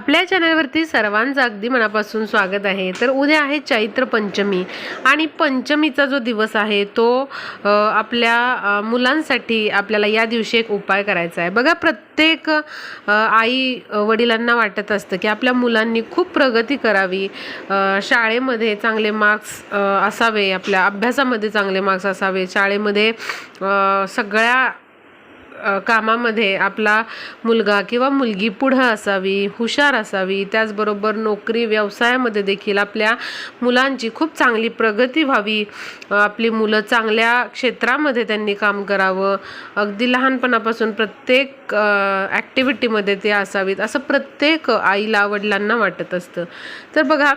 आपल्या चॅनलवरती सर्वांचं अगदी मनापासून स्वागत आहे. तर उद्या आहे चैत्र पंचमी आणि पंचमीचा जो दिवस आहे तो आपल्या मुलांसाठी आपल्याला या दिवशी एक उपाय करायचा आहे. बघा प्रत्येक आई वडिलांना वाटत असतं की आपल्या मुलांनी खूप प्रगती करावी. शाळेमध्ये चांगले मार्क्स असावे आपल्या अभ्यासामध्ये चांगले मार्क्स असावे. शाळेमध्ये सगळ्या कामामध्ये आपला मुलगा किंवा मुलगी पुढं असावी हुशार असावी त्याचबरोबर नोकरी व्यवसायामध्ये देखील आपल्या मुलांची खूप चांगली प्रगती व्हावी. आपली मुलं चांगल्या क्षेत्रामध्ये त्यांनी काम करावं. अगदी लहानपणापासून प्रत्येक ॲक्टिव्हिटीमध्ये ते असावीत असं प्रत्येक आईला वडिलांना वाटत असतं. तर बघा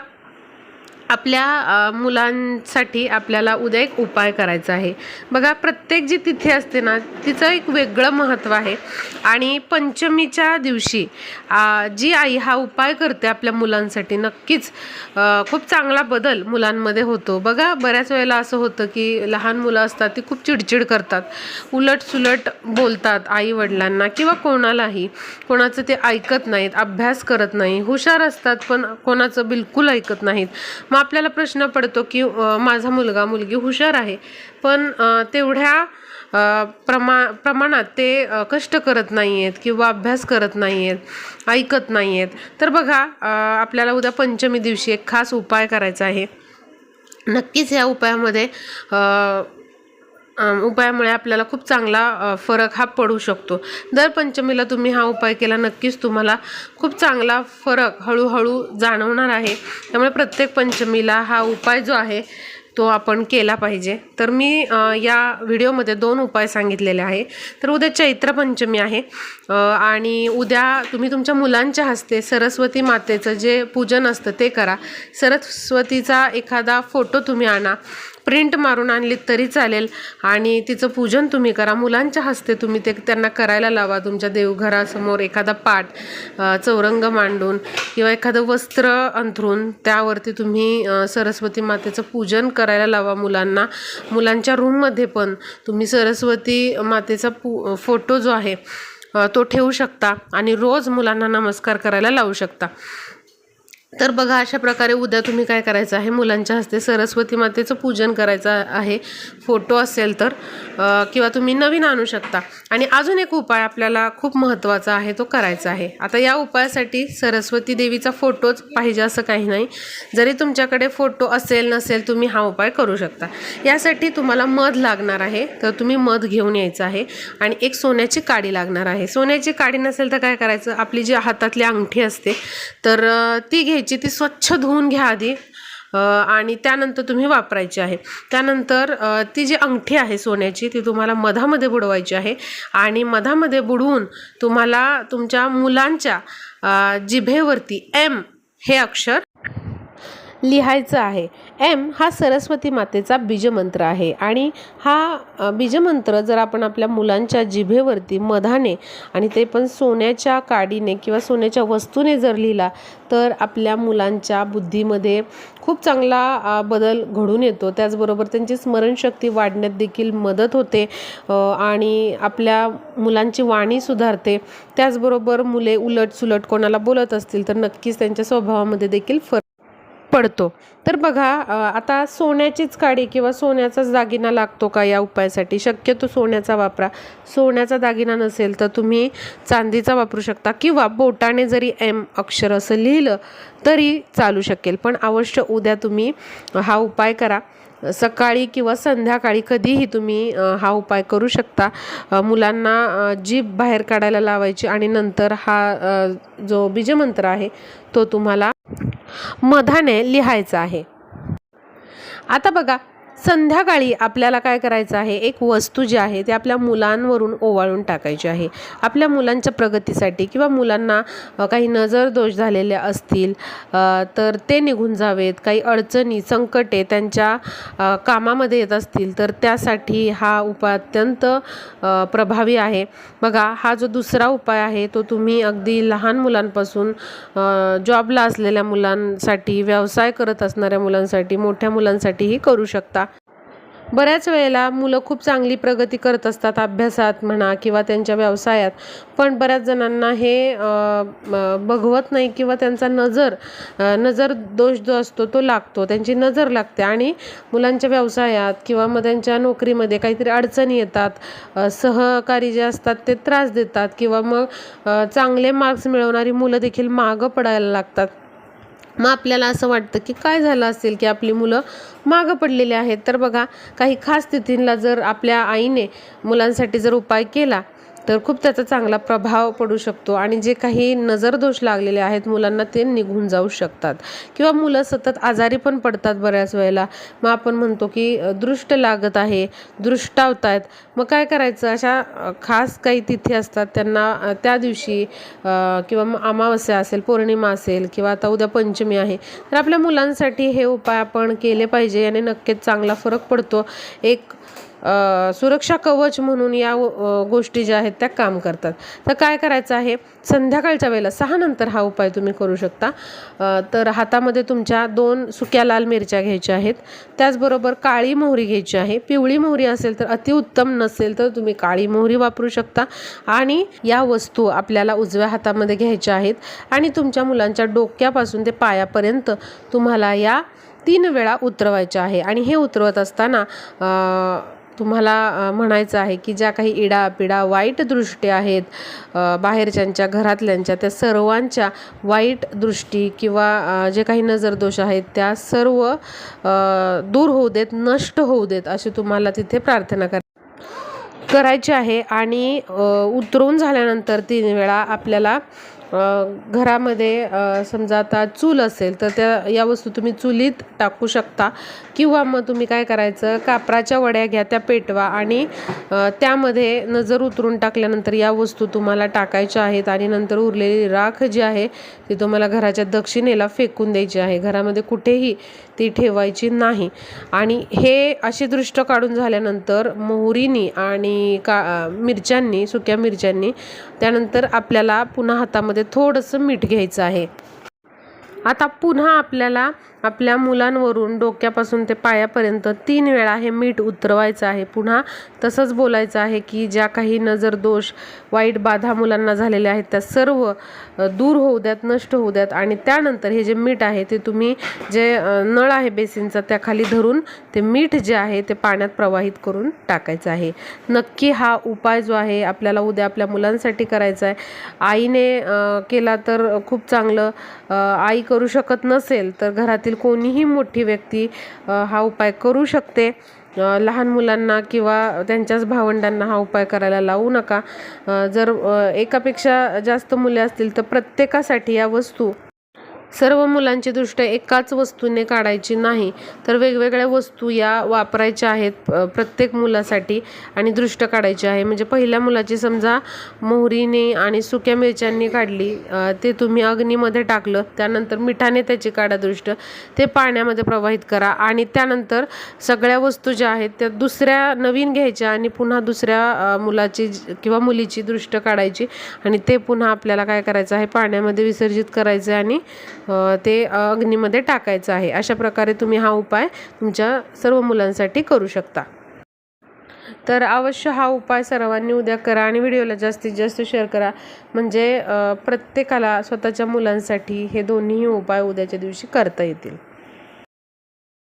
आपल्या मुलांसाठी आपल्याला उद्या एक उपाय करायचा आहे. बघा प्रत्येक जी तिथी असते ना तिचं एक वेगळं महत्त्व आहे. आणि पंचमीच्या दिवशी जी आई हा उपाय करते आपल्या मुलांसाठी नक्कीच खूप चांगला बदल मुलांमध्ये होतो. बघा बऱ्याच वेळेला असं होतं की लहान मुलं असतात ती खूप चिडचिड करतात. उलट सुलट बोलतात आई वडिलांना किंवा कोणालाही. कोणाचं ते ऐकत नाहीत अभ्यास करत नाही. हुशार असतात पण कोणाचं बिलकुल ऐकत नाहीत. मग आपल्याला प्रश्न पडतो की माझा मुलगा मुलगी हुशार आहे पण तेवढ्या प्रमा प्रमाणात ते कष्ट करत नाही आहेत किंवा अभ्यास करत नाही आहेत ऐकत नाही आहेत तर बघा आपल्याला उद्या पंचमी दिवशी एक खास उपाय करायचा आहे. नक्कीच या उपायामध्ये उपायामुळे आपल्याला खूप चांगला फरक हा पडू शकतो. दर पंचमीला तुम्ही हा उपाय केला नक्कीच तुम्हाला खूप चांगला फरक हळूहळू जाणवणार आहे. त्यामुळे प्रत्येक पंचमीला हा उपाय जो आहे तो आपण केला पाहिजे. तर मी या व्हिडिओमध्ये दोन उपाय सांगितलेले आहे. तर उद्या चैत्र पंचमी आहे. आणि उद्या तुम्ही तुमच्या मुलांच्या हस्ते सरस्वती मातेचं जे पूजन असतं ते करा. सरस्वतीचा एखादा फोटो तुम्ही आणा. प्रिंट मारून आणलीत तरी चालेल. आणि तिचं पूजन तुम्ही करा. मुलांच्या हस्ते तुम्ही ते त्यांना करायला लावा. तुमच्या देवघरासमोर एखादा पाट चौरंग मांडून किंवा एखादं वस्त्र अंथरून त्यावरती तुम्ही सरस्वती मातेचं पूजन करायला लावा मुलांना. मुलांच्या रूममध्ये पण तुम्ही सरस्वती मातेचा पू फोटो जो आहे तो ठेवू शकता. आणि रोज मुलांना नमस्कार करायला लावू शकता. तर बघा अशा प्रकारे उद्या तुम्ही काय करायचं आहे? मुलांच्या हस्ते सरस्वती मातेचं पूजन करायचं आहे. फोटो असेल तर किंवा तुम्ही नवीन आणू शकता. आणि अजून एक उपाय आपल्याला खूप महत्त्वाचा आहे तो करायचा आहे. आता या उपायासाठी सरस्वती देवीचा फोटोच पाहिजे असं काही नाही. जरी तुमच्याकडे फोटो असेल नसेल तुम्ही हा उपाय करू शकता. यासाठी तुम्हाला मध लागणार आहे तर तुम्ही मध घेऊन यायचं आहे. आणि एक सोन्याची काडी लागणार आहे. सोन्याची काडी नसेल तर काय करायचं? आपली जी हातातली अंगठी असते तर ती घ्यायची ती स्वच्छ धुवून घ्या आधी. आणि त्यानंतर तुम्ही वापरायची आहे. त्यानंतर ती जी अंगठी आहे सोन्याची ती तुम्हाला मधामध्ये बुडवायची आहे. आणि मधामध्ये बुडवून तुम्हाला तुमच्या मुलांच्या जिभेवरती एम हे अक्षर लिहायचं आहे. एम हा सरस्वती मातेचा बीजमंत्र आहे आणि हा बीजमंत्र जर आपण आपल्या मुलांच्या जिभेवरती मधाने आणि ते पण सोन्याच्या काडीने किंवा सोन्याच्या वस्तूने जर लिहिला तर आपल्या मुलांच्या बुद्धीमध्ये खूप चांगला बदल घडून येतो. त्याचबरोबर त्यांची स्मरणशक्ती वाढण्यात देखील मदत होते आणि आपल्या मुलांची वाणी सुधारते. त्याचबरोबर मुले उलट सुलट कोणाला बोलत असतील तर नक्कीच त्यांच्या स्वभावामध्ये देखील फरक पडतो. तर बघा आता सोन्याचीच काडी किंवा सोन्याचाच दागिना लागतो का या उपायासाठी? शक्यतो सोन्याचा वापरा. सोन्याचा दागिना नसेल तर तुम्ही चांदीचा वापरू शकता किंवा बोटाने जरी एम अक्षर असं लिहिलं तरी चालू शकेल. पण अवश्य उद्या तुम्ही हा उपाय करा. सकाळी किंवा संध्याकाळी कधीही तुम्ही हा उपाय करू शकता. मुलांना जीभ बाहेर काढायला लावायची आणि नंतर हा जो बीजमंत्र आहे तो तुम्हाला मधाने लिहायचं आहे. आता बघा संध्याकाळी आपल्याला काय करायचं आहे? एक वस्तू जी आहे ती आपल्या मुलांवरून ओवाळून टाकायची आहे. आपल्या मुलांच्या प्रगतीसाठी किंवा मुलांना काही नजर दोष झालेले असतील तर ते निघून जावेत. काही अडचणी संकटे त्यांच्या कामामध्ये येत असतील तर त्यासाठी हा उपाय अत्यंत प्रभावी आहे. बघा हा जो दुसरा उपाय आहे तो तुम्ही अगदी लहान मुलांपासून जॉबला असलेल्या मुलांसाठी व्यवसाय करत असणाऱ्या मुलांसाठी मोठ्या मुलांसाठीही करू शकता. बऱ्याच वेळेला मुलं खूप चांगली प्रगती करत असतात अभ्यासात म्हणा किंवा त्यांच्या व्यवसायात. पण बऱ्याच जणांना हे बघवत नाही किंवा त्यांचा नजर नजर दोष जो असतो तो लागतो. त्यांची नजर लागते आणि मुलांच्या व्यवसायात किंवा मग त्यांच्या नोकरीमध्ये काहीतरी अडचणी येतात सहकारी जे असतात ते त्रास देतात किंवा मग चांगले मार्क्स मिळवणारी मुलं देखील मागं पडायला लागतात. मग आपल्याला असं वाटतं की काय झालं असेल की आपली मुलं मागं पडलेली आहेत? तर बघा काही खास स्थितींना जर आपल्या आईने मुलांसाठी जर उपाय केला तर खूप त्याचा चांगला प्रभाव पडू शकतो आणि जे काही नजरदोष लागलेले आहेत मुलांना ते निघून जाऊ शकतात. किंवा मुलं सतत आजारी पण पडतात बऱ्याच वेळेला. मग आपण म्हणतो की दृष्ट लागत आहे दृष्टावत आहेत मग काय करायचं? अशा खास काही तिथी असतात त्यांना त्या दिवशी किंवा मग अमावस्या असेल पौर्णिमा असेल किंवा आता उद्या पंचमी आहे तर आपल्या मुलांसाठी हे उपाय आपण केले पाहिजे याने नक्कीच चांगला फरक पडतो. एक सुरक्षा कवच म्हणून या गोष्टी ज्या आहेत त्या काम करतात. तर काय करायचं आहे? संध्याकाळच्या वेळेला सहा नंतर हा उपाय तुम्ही करू शकता. तर हातामध्ये तुमच्या दोन सुक्या लाल मिरच्या घ्यायच्या आहेत. त्याचबरोबर काळी मोहरी घ्यायची आहे. पिवळी मोहरी असेल तर अतिउत्तम नसेल तर तुम्ही काळी मोहरी वापरू शकता. आणि या वस्तू आपल्याला उजव्या हातामध्ये घ्यायच्या आहेत. आणि तुमच्या मुलांच्या डोक्यापासून ते पायापर्यंत तुम्हाला या तीन वेळा उतरवायच्या आहे. आणि हे उतरवत असताना तुम्हाला म्हणायचं आहे की ज्या काही इडा पिडा वाईट दृष्टी आहेत बाहेरच्यांच्या घरातल्यांच्या त्या सर्वांच्या वाईट दृष्टी किंवा जे काही नजरदोष आहेत त्या सर्व दूर होऊ देत नष्ट होऊ देत अशी तुम्हाला तिथे प्रार्थना करा करायची आहे. आणि उतरून उतरवून झाल्यानंतर तीन वेळा आपल्याला घरामध्ये समजा आता चूल असेल तर त्या या वस्तू तुम्ही चुलीत टाकू शकता. किंवा मग तुम्ही काय करायचं कापराच्या वड्या घ्या त्या पेटवा आणि त्यामध्ये नजर उतरून टाकल्यानंतर या वस्तू तुम्हाला टाकायच्या आहेत आणि नंतर उरलेली राख जी आहे ती तुम्हाला घराच्या दक्षिणेला फेकून द्यायची आहे. घरामध्ये कुठेही ती ठेवायची नाही. आणि हे अशी दृष्ट काढून झाल्यानंतर मोहरीनी आणि का मिरच्यांनी सुक्या मिरच्यांनी त्यानंतर आपल्याला पुन्हा हातामध्ये थोडंसं मीठ घ्यायचं आहे. आता पुन्हा आपल्याला आपल्या मुलांवरून डोक्यापासून ते पायापर्यंत तीन वेळा हे मीठ उतरवायचं आहे. पुन्हा तसंच बोलायचं आहे की ज्या काही नजर दोष वाईट बाधा मुलांना झालेल्या आहेत त्या सर्व दूर होऊ द्यात नष्ट होऊ द्यात आणि त्यानंतर हे जे मीठ आहे ते तुम्ही जे नळ आहे बेसिनचा त्याखाली धरून ते मीठ जे आहे ते पाण्यात प्रवाहित करून टाकायचं आहे. नक्की हा उपाय जो आहे आपल्याला उद्या आपल्या मुलांसाठी करायचा आहे. आईने केला तर खूप चांगलं. आई करू शकत नसेल तर घरातील कोणीही मोठी व्यक्ती हा उपाय करू शकते. लहान मुलांना किंवा त्यांच्याच भावंडांना हा उपाय करायला लावू नका. जर एकापेक्षा जास्त मुले असतील तर प्रत्येकासाठी या वस्तू सर्व मुलांची दृष्ट एकाच वस्तूने काढायची नाही. तर वेगवेगळ्या वस्तू या वापरायच्या आहेत प्रत्येक मुलासाठी आणि दृष्ट काढायची आहे. म्हणजे पहिल्या मुलाची समजा मोहरीने आणि सुक्या मिरच्यांनी काढली ते तुम्ही अग्नीमध्ये टाकलं त्यानंतर मिठाने त्याची काढा दृष्ट ते पाण्यामध्ये प्रवाहित करा आणि त्यानंतर सगळ्या वस्तू ज्या आहेत त्या दुसऱ्या नवीन घ्यायच्या आणि पुन्हा दुसऱ्या मुलाची किंवा मुलीची दृष्ट काढायची आणि ते पुन्हा आपल्याला काय करायचं आहे पाण्यामध्ये विसर्जित करायचं आहे आणि ते अग्नीमध्ये टाकायचं आहे. अशा प्रकारे तुम्ही हा उपाय तुमच्या सर्व मुलांसाठी करू शकता. तर अवश्य हा उपाय सर्वांनी उद्या करा आणि व्हिडिओला जास्तीत जास्त शेअर करा. म्हणजे प्रत्येकाला स्वतःच्या मुलांसाठी हे दोन्हीही उपाय उद्याच्या दिवशी करता येतील.